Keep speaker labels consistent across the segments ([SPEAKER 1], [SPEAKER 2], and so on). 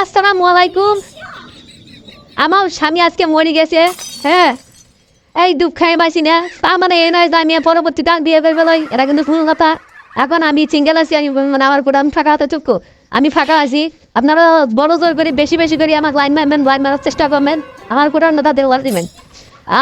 [SPEAKER 1] আসসালামু আলাইকুম। আমার স্বামী আজকে মরে গেছে হ্যাঁ। এই দুঃখ খাই পাইছি না। তা মানে এই নয় যে আমি পরবর্তী টাক দিয়ে বের বেরোই এটা কিন্তু ভুল কথা। এখন আমি সিঙ্গেল আছি, আমি মানে আমার আমি ফাঁকা হাতে চুক্কু আমি ফাঁকা আছি। আপনারা বড় জোর করে, বেশি বেশি করে আমাকে লাইন মারবেন লাইন মারার চেষ্টা করবেন। আমার পুরো তাদের ওয়ার দিবেন।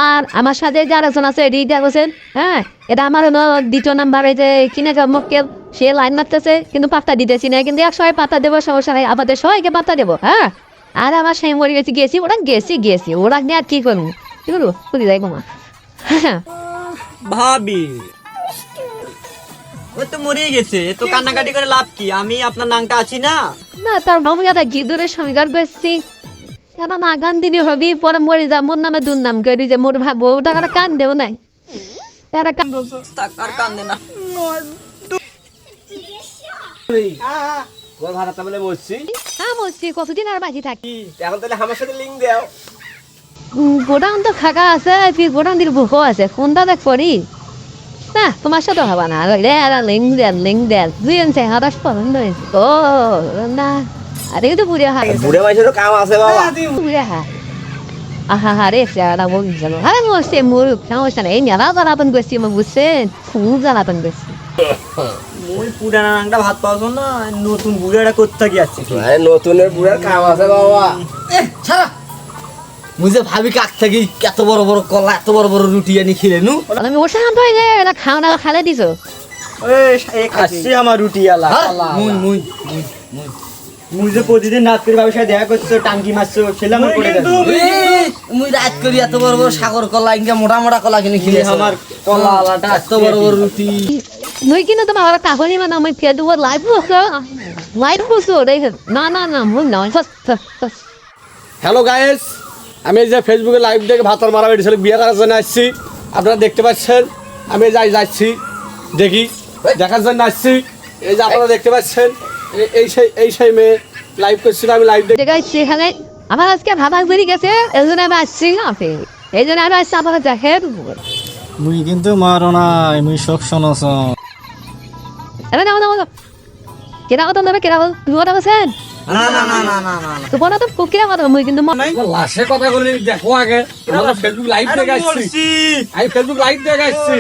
[SPEAKER 1] আর আমার সাথে যার একজন আছে রিটা হোসেন হ্যাঁ এটা আমার দ্বিতীয় নাম্বার এই যে কিনে মক্কেল। সে লাইন মারতেছে কিন্তু পাত্তা দিতেছি না কিন্তু এক সবাই পাত্তা দেবো সমস্যা নাই আমাদের সবাইকে পাত্তা দেবো হ্যাঁ? আর আমার স্বামী মরে গেছি গেছি ওরা গেছি গেছি ওরা নিয়ে আর কি করব? কি করব বুঝি যাই হ্যাঁ।
[SPEAKER 2] ভাবি ও তো মরেই গেছে তো কান্নাকাটি করে লাভ কি? আমি আপনার নাংটা আছি না?
[SPEAKER 1] না তার বাবু দাদা গিদুরের সমীকার করছি। কেন না গান দিনি হবি পরে মরে যা মোর নামে দুর্নাম করি যে মোর ভাবো টাকাটা কান দেও নাই। তারা কান
[SPEAKER 2] না।
[SPEAKER 3] তোমার ভাড়াটা বলে বলছি
[SPEAKER 1] হ্যাঁ বলছি কতদিন আর বাজি থাকি?
[SPEAKER 3] কি? এখন তাহলে আমার সাথে লিঙ্ক দাও।
[SPEAKER 1] গোডাউন তো ফাঁকা আছে ফির গোডাউন দির বুকো আছে। কোনটা দেখ করি না তোমার সাথে হবে না। রে আর লিঙ্ক দেন লিঙ্ক দেন দুই আনছে হাতাশ পছন্দ হয়েছে ও না। আরে তো পুরে হাত
[SPEAKER 3] বুড়ে মাইসেরও কাম আছে বাবা।
[SPEAKER 1] পুরে হাত আহা হা রে সেরা বলি গেল আরে মোস্তে মুরুক সমস্যা নেই মেলা জ্বালাতন করছি আমার বুঝছেন খুব জ্বালাতন করছি
[SPEAKER 2] ওই পুরানা নাংটা ভাত পাওয়া না নতুন বুড়াটা করতে আসছে
[SPEAKER 3] আরে নতুনের বুড়ার কাম আছে বাবা
[SPEAKER 4] ছাড়া মুই ভাবি কাক থাকি এত বড় বড় কলা এত বড় বড় রুটি আনি খেলে নু
[SPEAKER 1] আমি ওর শান্ত হয়ে যায় এটা খাওয়া দাওয়া খালে দিছো
[SPEAKER 2] আসছে আমার রুটি আলা
[SPEAKER 4] মুই মুই মুই মুই
[SPEAKER 2] যে প্রতিদিন রাত করে সাথে দেখা করছ টাঙ্কি মারছো আমার করে
[SPEAKER 4] মুই রাত করি এত বড় বড় সাগর কলা ইনকা মোটা মোটা কলা কিনে খেলে
[SPEAKER 2] আমার
[SPEAKER 4] কলা আলাটা এত বড় বড় রুটি।
[SPEAKER 1] তোমার মানে আমি ফের দেবো লাইভ বসো লাইভ বসো রে না না না
[SPEAKER 3] হ্যালো গাইস আমি যে ফেসবুকে লাইভ দেখে ভাতর মারা বেরিয়েছিল বিয়ে করার জন্য আসছি। আপনারা দেখতে পাচ্ছেন? আমি যাই যাচ্ছি। দেখি দেখার জন্য আসছি। এই যে আপনারা দেখতে পাচ্ছেন? এই সেই এই সেই মেয়ে লাইভ করছিল আমি লাইভ দেখে
[SPEAKER 1] সেখানে আমার আজকে ভাবা বেরিয়ে গেছে এই জন্য আমি আসছি না এই জন্য আমি আসছি আমার দেখে
[SPEAKER 5] মুই কিন্তু মারো নাই মুই সব শোনছ
[SPEAKER 1] আরে না না না কেনা কথা নেবে কেনা কথা তুমি কথা বলছেন
[SPEAKER 2] না না না না না না
[SPEAKER 1] তো তো কুকিরা কথা মুই কিন্তু
[SPEAKER 3] লাশে কথা বলে দেখো আগে। আমরা ফেসবুক লাইভ দেখে আসছি আমি ফেসবুক লাইভ দেখে আসছি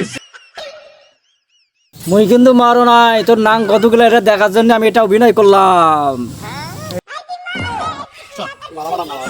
[SPEAKER 5] মুই কিন্তু মারো নাই তোর নাম কতগুলো এটা দেখার জন্য আমি এটা অভিনয় করলাম বাবা বাবা